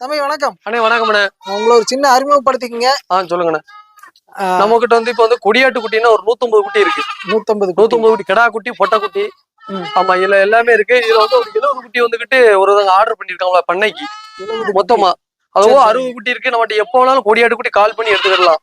தம்பி வணக்கம். அண்ணே வணக்கம்ண்ணே. உங்களை ஒரு சின்ன அறிமுகப்படுத்திக்கங்க. ஆ சொல்லுங்கண்ணே. நம்ம கிட்ட வந்து இப்போ வந்து கொடியாட்டு குட்டின்னா ஒரு நூத்தம்பது குட்டி இருக்கு. நூத்தம்பது. நூத்தம்பது குட்டி கிடா குட்டி பொட்டை குட்டி. ஆமா இதுல எல்லாமே இருக்கு. இதுல வந்து ஒரு எழுபது குட்டி வந்துகிட்டு ஒரு ஆர்டர் பண்ணிருக்காங்களா பண்ணைக்கு. மொத்தமா. அதுவும். அறுபது குட்டி இருக்கு. நம்மகிட்ட எப்போ வேணாலும் கொடியாட்டு குட்டி கால் பண்ணி எடுத்துக்கிடலாம்.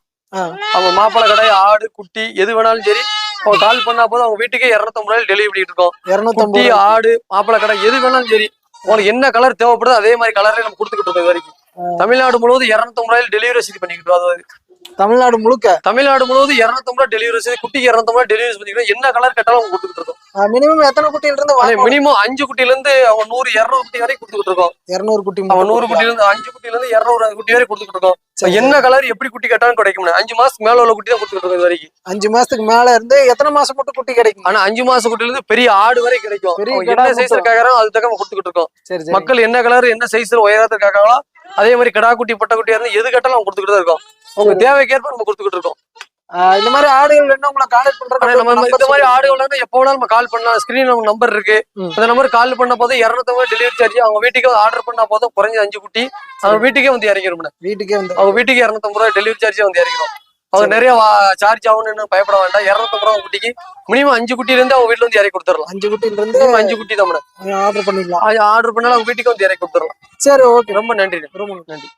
அவங்க மாப்பிள்ளை கடை ஆடு குட்டி எது வேணாலும் சரி அவங்க கால் பண்ணா போதும். அவங்க வீட்டுக்கே இருநூத்தம்பது ரூபாய் டெலிவரி பண்ணிட்டு இருக்கோம். குட்டி இருநூத்தம்பது ஆடு மாப்பிள்ளை கடை எது வேணாலும் சரி. உங்களுக்கு என்ன கலர் தேவைப்படுதோ அதே மாதிரி கலரே நம்ம கொடுத்துக்கிட்டு இருக்கோம் இது வரைக்கும் தமிழ்நாடு முழுவதும் இருநூத்தம்பது ரூபாயில் டெலிவரி வசதி பண்ணிக்கிட்டு இருக்கோம். அது தமிழ்நாடு முழுக்க தமிழ்நாடு முழுவதும் இருநூத்தம்பது ரூபாய் டெலிவரி வசதி குட்டிக்கு இருநூத்தம்பது ரூபாய் டெலிவரி பண்ணிக்கிறோம் என்ன கலர் கேட்டாலும் அவங்க கொடுத்துட்டு இருக்கோம் மினிமம் எத்தனை குட்டியில இருந்து மினிமம் அஞ்சு குட்டில இருந்து அவங்க நூறு இருநூறு குட்டி வரைக்கும் கொடுத்துட்டு இருக்கோம். இருநூறு குட்டி அவன் நூறு குட்டில இருந்து அஞ்சு குட்டில இருந்து இருநூறு குட்டி வரை கொடுத்துட்டு இருக்கோம். என்ன கலர் எப்படி குட்டி கேட்டாலும் கிடைக்கும் அஞ்சு மாசத்துக்கு மேல உள்ள குட்டி தான் கொடுத்துட்டு இருக்கோம் இது வரைக்கும். அஞ்சு மாசத்துக்கு மேல இருந்து எத்தனை மாசம் மட்டும் குட்டி கிடைக்கும்? ஆனா அஞ்சு மாச குட்டில இருந்து பெரிய ஆடு வரை கிடைக்கும். என்ன சைஸ்ல மட்டும். கேக்குறாங்க அது தக்க கொடுத்துக்கிட்டு இருக்கோம். மக்கள் என்ன கலர் என்ன சைஸ்ல உயரத்துல கேட்காங்களோ அதே மாதிரி கிடா குட்டி பட்டை குட்டியா இருந்து எது கேட்டாலும் கொடுத்துக்கிட்டு தான் இருக்கோம். அவங்க தேவைக்கேற்ப நம்ம கொடுத்துக்கிட்டு இருக்கோம். இந்த மாதிரி ஆடுகள் வேணும் உங்களை கான்டாக்ட் ஆனா நம்ம இந்த மாதிரி ஆடுகள் வந்து எப்போ வேணாலும் நம்ம கால் பண்ணலாம். ஸ்கிரீன் நம்ம நம்பர் இருக்கு. அந்த நம்பர் கால் பண்ண போதும் இரநூத்தம்பது டெலிவரி சார்ஜ் அவங்க வீட்டுக்கு ஆர்டர் பண்ணா போதும். குறைஞ்ச அஞ்சு குட்டி. அவங்க வீட்டுக்கே வந்து இறங்கிடும் வீட்டுக்கே வந்து அவங்க வீட்டுக்கு இரநூத்தம்பது ரூபாய் டெலிவரி சார்ஜ் வந்து இறங்கிடும் அவங்க நிறைய சார்ஜ் ஆகும்னு பயப்பட வேண்டாம். இரநூத்தம்பது ரூபா குட்டிக்கு மினிமம் அஞ்சு குட்டில இருந்து அவங்க வீட்டுல வந்து இறக்கி கொடுத்துடலாம். அஞ்சு குட்டியில இருந்து அஞ்சு குட்டி தான் ஆர்டர் பண்ணிடலாம். ஆர்டர் பண்ணாலும் அவங்க வீட்டுக்கு வந்து இறக்கி கொடுத்துடலாம். சரி ஓகே ரொம்ப நன்றி ரொம்ப நன்றி.